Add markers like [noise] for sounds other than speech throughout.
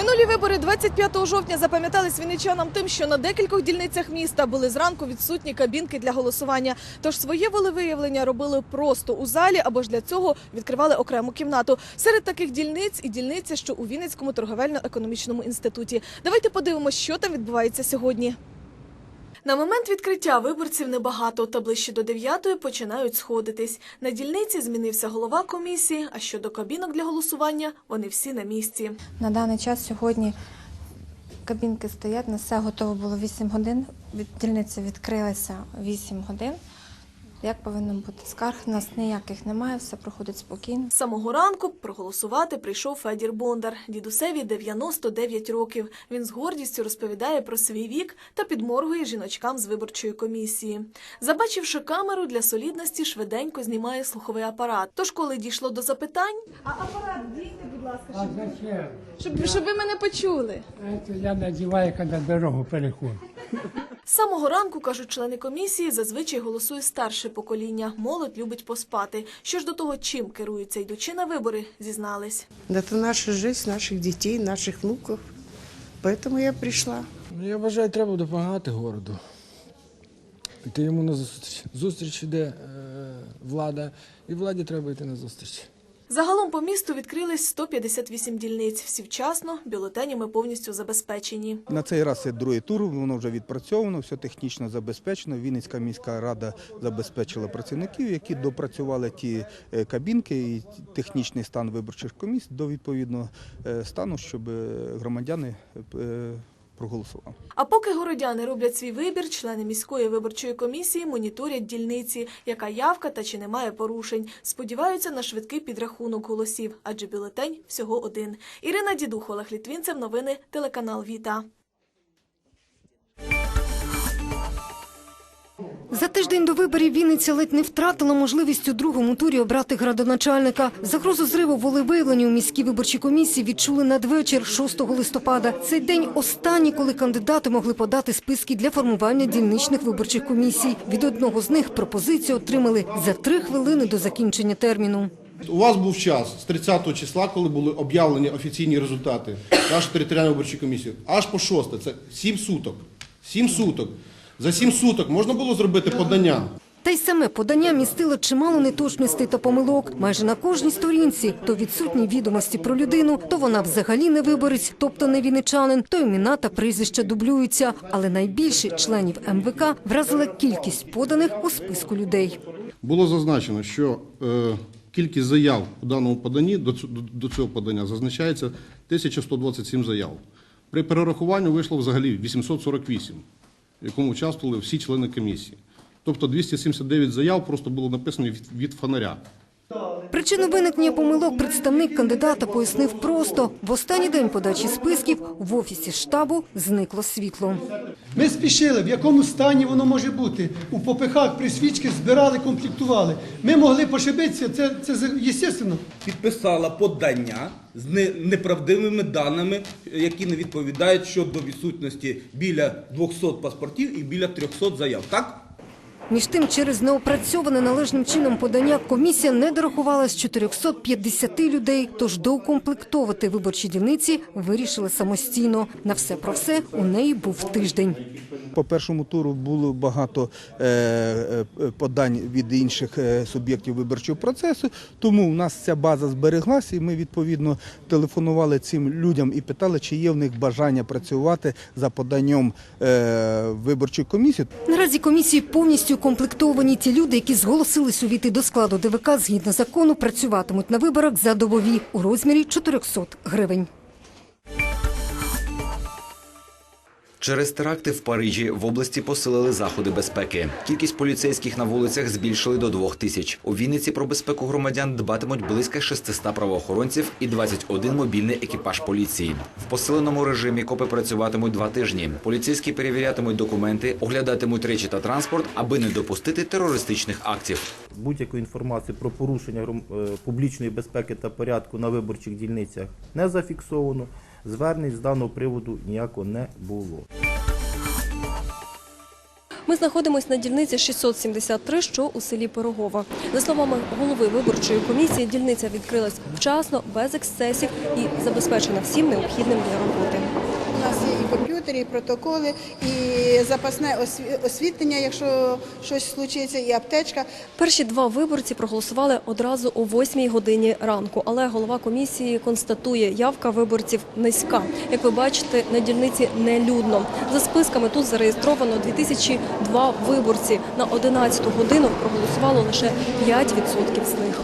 Минулі вибори 25 жовтня запам'ятались вінничанам тим, що на декількох дільницях міста були зранку відсутні кабінки для голосування. Тож своє волевиявлення робили просто у залі або ж для цього відкривали окрему кімнату. Серед таких дільниць і дільниця, що у Вінницькому торговельно-економічному інституті. Давайте подивимося, що там відбувається сьогодні. На момент відкриття виборців небагато, та ближче до дев'ятої починають сходитись. На дільниці змінився голова комісії, а щодо кабінок для голосування, вони всі на місці. На даний час сьогодні кабінки стоять, на все готово було 8 годин. Дільниця відкрилася 8 годин. Як повинно бути скарг? У нас ніяких немає, все проходить спокійно. З самого ранку проголосувати прийшов Федір Бондар. Дідусеві 99 років. Він з гордістю розповідає про свій вік та підморгує жіночкам з виборчої комісії. Забачивши камеру для солідності, швиденько знімає слуховий апарат. Тож, коли дійшло до запитань, а апарат дійте, будь ласка, А зачем? щоб, щоб ви мене почули. Это я надеваю, когда дорогу переходжу. З самого ранку, кажуть члени комісії, зазвичай голосує старше покоління. Молодь любить поспати. Що ж до того, чим керуються йдучи на вибори, зізнались. Это наша жизнь, наших детей, наших внуков. Поэтому я пришла. Ну, я вважаю, треба допомагати городу. Йти йому на зустріч. Зустріч іде е, влада, і владі треба йти на зустріч. Загалом по місту відкрились 158 дільниць. Всі вчасно, бюлетенями повністю забезпечені. На цей раз це другий тур, воно вже відпрацьовано, все технічно забезпечено. Вінницька міська рада забезпечила працівників, які допрацювали ті е, кабінки і технічний стан виборчих комісій до відповідного е, стану, щоб е, громадяни проголосували. А поки городяни роблять свій вибір, члени міської виборчої комісії моніторять дільниці, яка явка та чи немає порушень. Сподіваються на швидкий підрахунок голосів, адже бюлетень всього один. Ірина Дідух, Олег Літвінцев, новини, телеканал Віта. За тиждень до виборів Вінниця ледь не втратила можливість у другому турі обрати градоначальника. Загрозу зриву волевиявлення у міській виборчій комісії відчули надвечір 6 листопада. Цей день останній, коли кандидати могли подати списки для формування дільничних виборчих комісій. Від одного з них пропозицію отримали за три хвилини до закінчення терміну. У вас був час з 30 числа, коли були об'явлені офіційні результати [clears throat] нашої територіальної виборчої комісії, аж по 6, це 7 суток. 7 суток. За 7 суток можна було зробити подання. Та й саме подання містило чимало неточностей та помилок. Майже на кожній сторінці то відсутні відомості про людину, то вона взагалі не виборець, тобто не вінничанин, то імена та прізвища дублюються. Але найбільше членів МВК вразила кількість поданих у списку людей. Було зазначено, що е, кількість заяв у даному поданні до, до цього подання зазначається 1127 заяв. При перерахуванні вийшло взагалі 848, в якому участвували всі члени комісії. Тобто 279 заяв просто було написано від, фонаря. Причину виникнення помилок представник кандидата пояснив просто. В останній день подачі списків в офісі штабу зникло світло. Ми спішили, в якому стані воно може бути. У попихах при свічки збирали, комплектували. Ми могли пошибитися, це, це естественно. підписала подання з неправдивими даними, які не відповідають щодо відсутності біля 200 паспортів і біля 300 заяв. Так? Між тим, через неопрацьоване належним чином подання комісія не дорахувала з 450 людей, тож доукомплектовувати виборчі дільниці вирішили самостійно. На все про все у неї був тиждень. По першому туру було багато е, е, подань від інших е, суб'єктів виборчого процесу, тому в нас ця база збереглася, і ми відповідно телефонували цим людям і питали, чи є в них бажання працювати за поданням виборчої комісії. Наразі комісії повністю укомплектовані. Ті люди, які зголосились увійти до складу ДВК згідно закону, працюватимуть на виборах за добові у розмірі 400 гривень. Через теракти в Парижі в області посилили заходи безпеки. Кількість поліцейських на вулицях збільшили до двох тисяч. У Вінниці про безпеку громадян дбатимуть близько 600 правоохоронців і 21 мобільний екіпаж поліції. В посиленому режимі копи працюватимуть два тижні. Поліцейські перевірятимуть документи, оглядатимуть речі та транспорт, аби не допустити терористичних актів. Будь-яку інформацію про порушення е, публічної безпеки та порядку на виборчих дільницях не зафіксовано. Звернень з даного приводу ніякого не було. Ми знаходимося на дільниці 673, що у селі Пирогова. За словами голови виборчої комісії, дільниця відкрилась вчасно, без ексцесів і забезпечена всім необхідним для роботи. У і протоколи, і запасне осві- освітлення, якщо щось случиться, і аптечка. Перші два виборці проголосували одразу о 8 годині ранку, але голова комісії констатує, явка виборців низька. Як ви бачите, на дільниці нелюдно. За списками тут зареєстровано 2002 виборці. На 11 годину проголосувало лише 5% з них.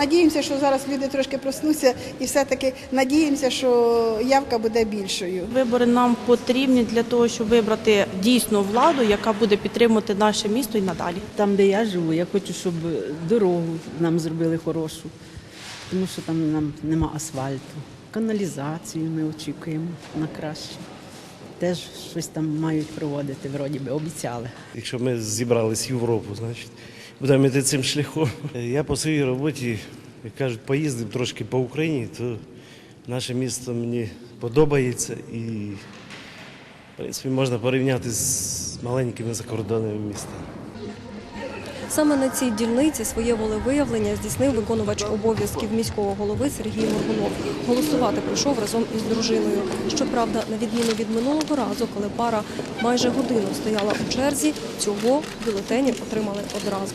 Надіємося, що зараз люди трошки проснуться і все-таки надіємося, що явка буде більшою. Вибори нам потрібні для того, щоб вибрати дійсну владу, яка буде підтримувати наше місто і надалі. Там, де я живу, я хочу, щоб дорогу нам зробили хорошу, тому що там нам нема асфальту. Каналізацію ми очікуємо на краще. Теж щось там мають проводити, вроді би, обіцяли. Якщо ми зібрались в Європу, значить будемо йти цим шляхом. Я по своїй роботі, як кажуть, поїздив трошки по Україні, то наше місто мені подобається і, в принципі, можна порівняти з маленькими закордонними містами. Саме на цій дільниці своє волевиявлення здійснив виконувач обов'язків міського голови Сергій Моргунов. Голосувати прийшов разом із дружиною. Щоправда, на відміну від минулого разу, коли пара майже годину стояла у черзі, цього бюлетені отримали одразу.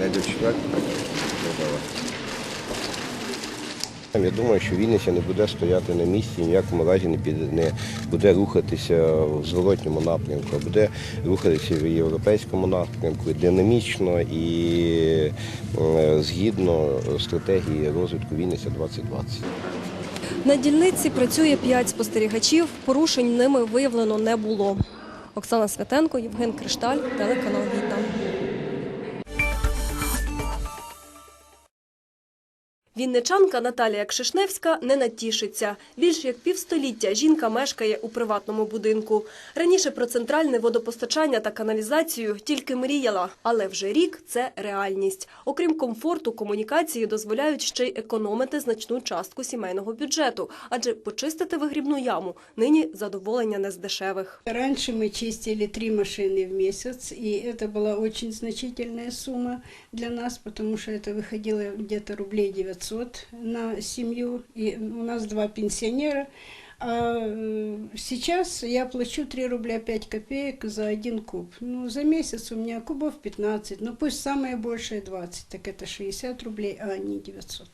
Я думаю, що Вінниця не буде стояти на місці, ні в якому разі не піде, не буде рухатися в зворотньому напрямку, а буде рухатися в європейському напрямку динамічно і е, згідно стратегії розвитку Вінниця 2020. На дільниці працює п'ять спостерігачів. Порушень ними виявлено не було. Оксана Святенко, Євген Кришталь, телеканал Вінничанка Наталія Кшишневська не натішиться. Більш як півстоліття жінка мешкає у приватному будинку. Раніше про центральне водопостачання та каналізацію тільки мріяла, але вже рік це реальність. Окрім комфорту, комунікації дозволяють ще й економити значну частку сімейного бюджету, адже почистити вигрібну яму нині задоволення не з дешевих. Раньше мы чистили три машины в месяц, и это была очень значительная сумма для нас, потому что это выходило где-то рублей 900 на семью, и у нас два пенсионера. А э, сейчас я плачу 3 рубля 5 копеек за один куб. Ну, за месяц у меня кубов 15, ну пусть самое большее 20, так это 60 рублей, а не 900.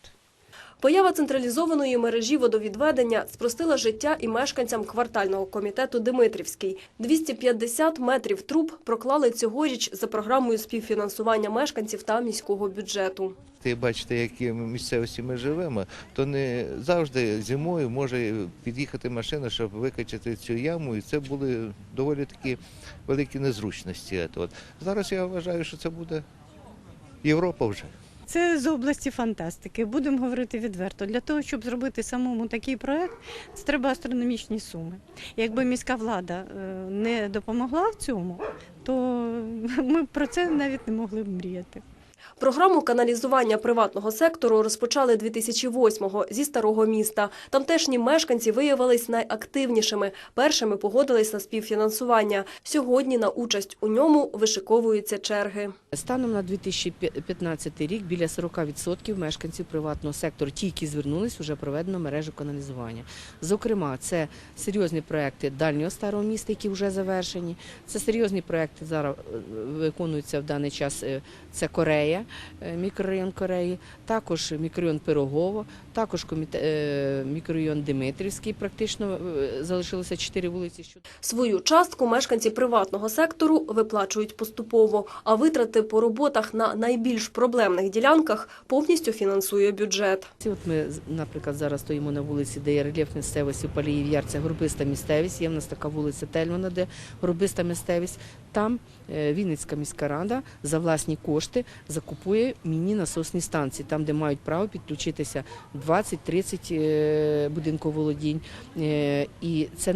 Поява централізованої мережі водовідведення спростила життя і мешканцям квартального комітету Димитрівський. 250 метрів труб проклали цьогоріч за програмою співфінансування мешканців та міського бюджету. Ти бачите, які місцевості ми живемо, то не завжди зимою може під'їхати машина, щоб викачати цю яму, і це були доволі такі великі незручності. Зараз я вважаю, що це буде Європа вже. Це з області фантастики. Будемо говорити відверто. Для того, щоб зробити самому такий проект, це треба астрономічні суми. Якби міська влада е, не допомогла в цьому, то ми про це навіть не могли б мріяти. Програму каналізування приватного сектору розпочали 2008-го зі старого міста. Тамтешні мешканці виявились найактивнішими. Першими погодились на співфінансування. Сьогодні на участь у ньому вишиковуються черги. Станом на 2015 рік біля 40% мешканців приватного сектору, ті, які звернулись, вже проведено мережу каналізування. Зокрема, це серйозні проекти дальнього старого міста, які вже завершені. Це серйозні проекти зараз е, виконуються в даний час. е, Це Корея, е, мікрорайон Кореї, також мікрорайон Пирогово, також е, мікрорайон Димитрівський. Практично е, залишилося чотири вулиці. Свою частку мешканці приватного сектору виплачують поступово, а витрати по роботах на найбільш проблемних ділянках повністю фінансує бюджет. От ми, наприклад, зараз стоїмо на вулиці, де є рельєф місцевості Паліїв Яр, це горбиста місцевість. Є в нас така вулиця Тельмана, де горбиста місцевість. Там Вінницька міська рада за власні кошти закупує міні-насосні станції, там, де мають право підключитися 20-30 е, будинковолодінь. Е, І це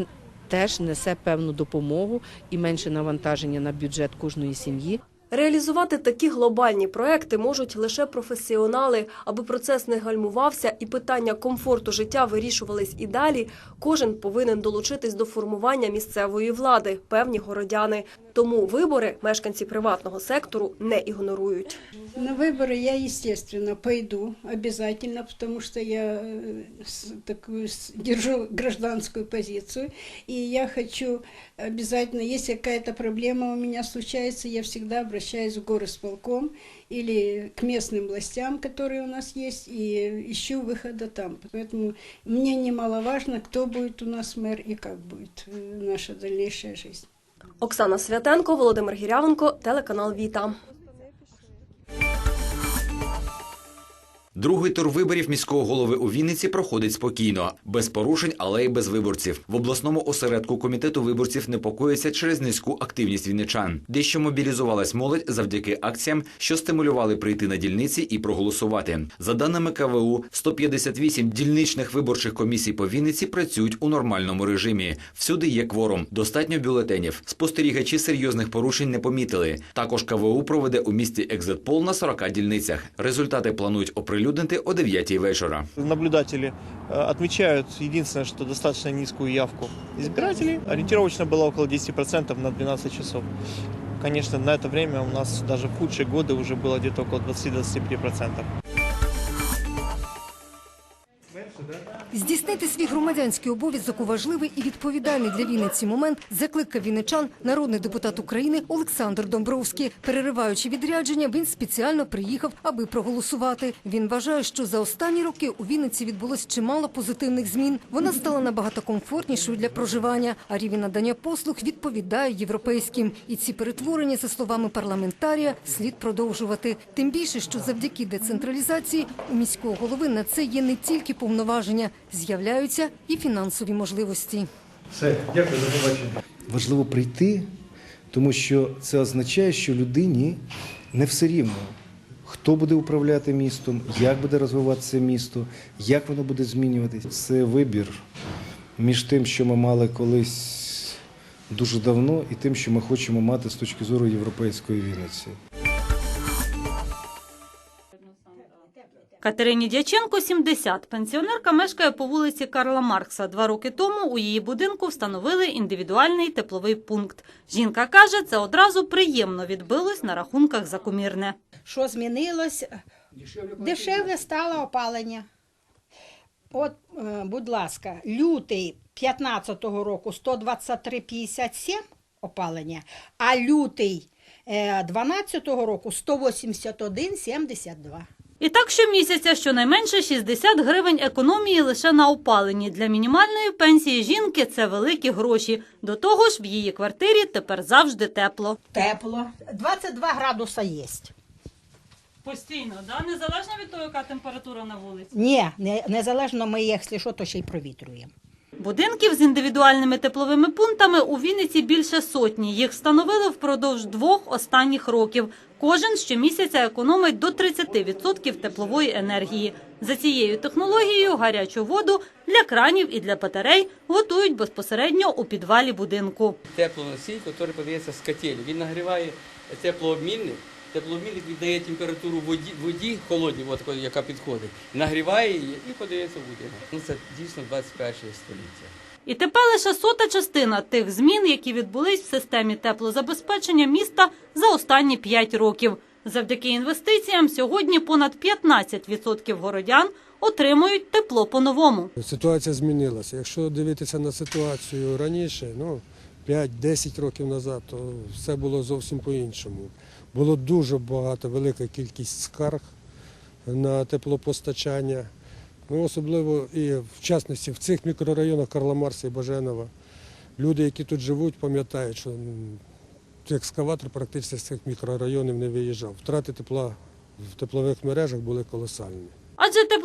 теж несе певну допомогу і менше навантаження на бюджет кожної сім'ї. Реалізувати такі глобальні проекти можуть лише професіонали. Аби процес не гальмувався і питання комфорту життя вирішувались і далі, кожен повинен долучитись до формування місцевої влади, певні городяни. Тому вибори мешканці приватного сектору не ігнорують. На выборы я, естественно, пойду обязательно, потому что я э, с- такую с- держу гражданскую позицию. И я хочу обязательно, если какая-то проблема у меня случается, я всегда обращаюсь в горосполком или к местным властям, которые у нас есть, и ищу выхода там. Поэтому мне немаловажно, кто будет у нас мэр и как будет э, наша дальнейшая жизнь. Оксана Святенко, Володимир Гірявенко, телеканал Віта. Другий тур виборів міського голови у Вінниці проходить спокійно, без порушень, але й без виборців. В обласному осередку комітету виборців непокоїться через низьку активність вінничан. Дещо мобілізувалась молодь завдяки акціям, що стимулювали прийти на дільниці і проголосувати. За даними КВУ, 158 дільничних виборчих комісій по Вінниці працюють у нормальному режимі. Всюди є кворум, достатньо бюлетенів. Спостерігачі серйозних порушень не помітили. Також КВУ проведе у місті екзитпол на 40 дільницях. Результати планують оприлюднити о 9 вечора. Наблюдатели э, отмечают единственное, что достаточно низкую явку избирателей. Ориентировочно было около 10% на 12 часов. Конечно, на это время у нас даже в худшие годы уже было где-то около 20-25%. Здійснити свій громадянський обов'язок у важливий і відповідальний для Вінниці момент закликав вінничан народний депутат України Олександр Домбровський. Перериваючи відрядження, він спеціально приїхав, аби проголосувати. Він вважає, що за останні роки у Вінниці відбулось чимало позитивних змін. Вона стала набагато комфортнішою для проживання, а рівень надання послуг відповідає європейським. І ці перетворення, за словами парламентарія, слід продовжувати. Тим більше, що завдяки децентралізації у міського голови на це є не тільки повноваження, з'являються і фінансові можливості. Все, дякую, за побачення. Важливо прийти, тому що це означає, що людині не все рівно. Хто буде управляти містом, як буде розвиватися місто, як воно буде змінюватися. Це вибір між тим, що ми мали колись дуже давно, і тим, що ми хочемо мати з точки зору європейської Вінниці. Катерині Дяченко 70. Пенсіонерка мешкає по вулиці Карла Маркса. Два роки тому у її будинку встановили індивідуальний тепловий пункт. Жінка каже, це одразу приємно відбилось на рахунках за комірне. Що змінилось? Дешевле стало опалення. От, е, будь ласка, лютий 15-го року 123,57 опалення, а лютий е, 12-го року 181,72. І так щомісяця щонайменше 60 гривень економії лише на опаленні. Для мінімальної пенсії жінки це великі гроші. До того ж, в її квартирі тепер завжди тепло. Тепло. 22 градуса є. Постійно, да? незалежно від того, яка температура на вулиці. Ні, не, незалежно ми, якщо що, то ще й провітрюємо. Будинків з індивідуальними тепловими пунктами у Вінниці більше сотні. Їх встановили впродовж двох останніх років. Кожен щомісяця економить до 30% теплової енергії. За цією технологією гарячу воду для кранів і для батарей готують безпосередньо у підвалі будинку. теплоносій, який подається з котелі. Він нагріває теплообмінник. Теплообмінник віддає температуру воді, воді холодній, от, яка підходить, нагріває її і подається в будинок. Ну, це дійсно 21 століття. І тепер лише сота частина тих змін, які відбулись в системі теплозабезпечення міста за останні 5 років. Завдяки інвестиціям сьогодні понад 15% городян отримують тепло по-новому. Ситуація змінилася. Якщо дивитися на ситуацію раніше, ну 5-10 років назад, то все було зовсім по-іншому. Було дуже багато, велика кількість скарг на теплопостачання. Ну, особливо і в частності в цих мікрорайонах Карла Марса і Баженова. Люди, які тут живуть, пам'ятають, що екскаватор практично з цих мікрорайонів не виїжджав. Втрати тепла в теплових мережах були колосальні.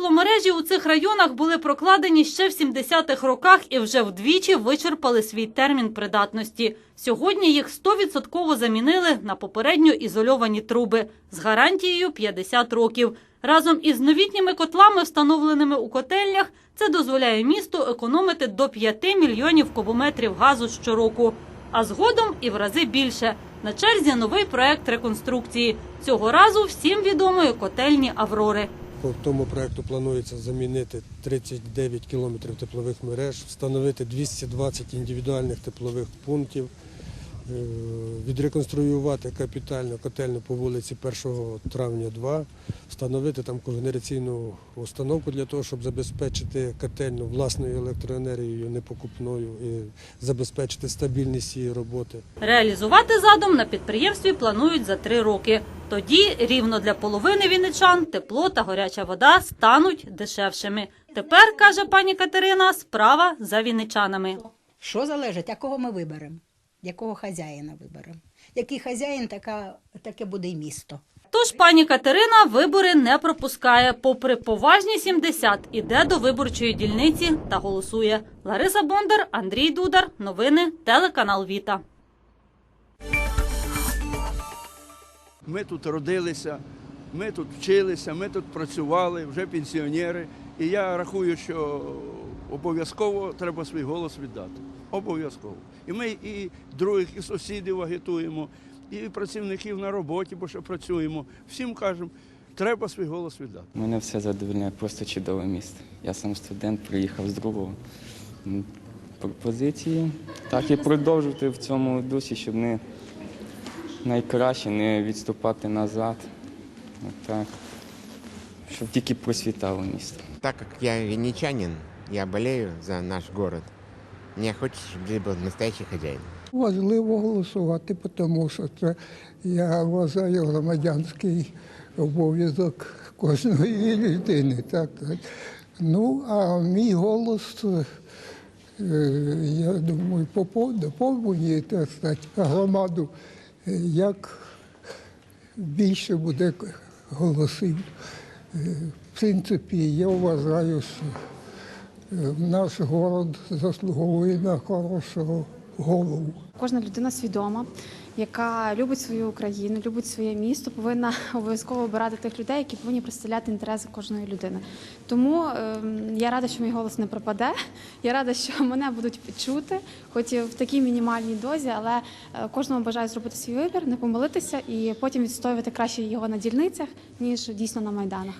Тепломережі у цих районах були прокладені ще в 70-х роках і вже вдвічі вичерпали свій термін придатності. Сьогодні їх 100% замінили на попередньо ізольовані труби з гарантією 50 років. Разом із новітніми котлами, встановленими у котельнях, це дозволяє місту економити до 5 мільйонів кубометрів газу щороку, а згодом і в рази більше. На черзі новий проект реконструкції. Цього разу всім відомої котельні Аврори. По тому проекту планується замінити 39 кілометрів теплових мереж, встановити 220 індивідуальних теплових пунктів, відреконструювати капітально котельню по вулиці 1 травня 2, встановити там когенераційну установку для того, щоб забезпечити котельню власною електроенергією, непокупною і забезпечити стабільність її роботи. Реалізувати задум на підприємстві планують за три роки. Тоді рівно для половини вінничан тепло та гаряча вода стануть дешевшими. Тепер, каже пані Катерина, справа за вінничанами. Що залежить, якого ми виберемо, якого хазяїна виберемо. Який хазяїн, така, таке буде і місто. Тож пані Катерина вибори не пропускає. Попри поважні 70, іде до виборчої дільниці та голосує. Лариса Бондар, Андрій Дудар. Новини телеканал Віта. Ми тут родилися, ми тут вчилися, ми тут працювали, вже пенсіонери. І я рахую, що обов'язково треба свій голос віддати. Обов'язково. І ми і других, і сусідів агітуємо, і працівників на роботі, бо що працюємо. Всім кажемо, треба свій голос віддати. Мене все задовольняє, просто чудове місто. Я сам студент, приїхав з другого. Пропозиції. Так і продовжувати в цьому дусі, щоб не найкраще не відступати назад. Отак. Щоб тільки просвітало місто. Так как я винничанин, я болею за наш город. Чтобы здесь был настоящий хозяин. Важливо голосувати, тому що це, я вважаю, громадянський обов'язок кожної людини. Так. Ну, а мій голос, е, я думаю, доповнює так сказати, громаду, е, як більше буде голосів. Е, В принципі, я вважаю, що наш город заслуговує на хорошого голову. Кожна людина свідома, яка любить свою Україну, любить своє місто, повинна обов'язково обирати тих людей, які повинні представляти інтереси кожної людини. Тому ем, я рада, що мій голос не пропаде. Я рада, що мене будуть чути, хоч і в такій мінімальній дозі, але е, кожному бажаю зробити свій вибір, не помилитися і потім відстоювати краще його на дільницях ніж дійсно на майданах.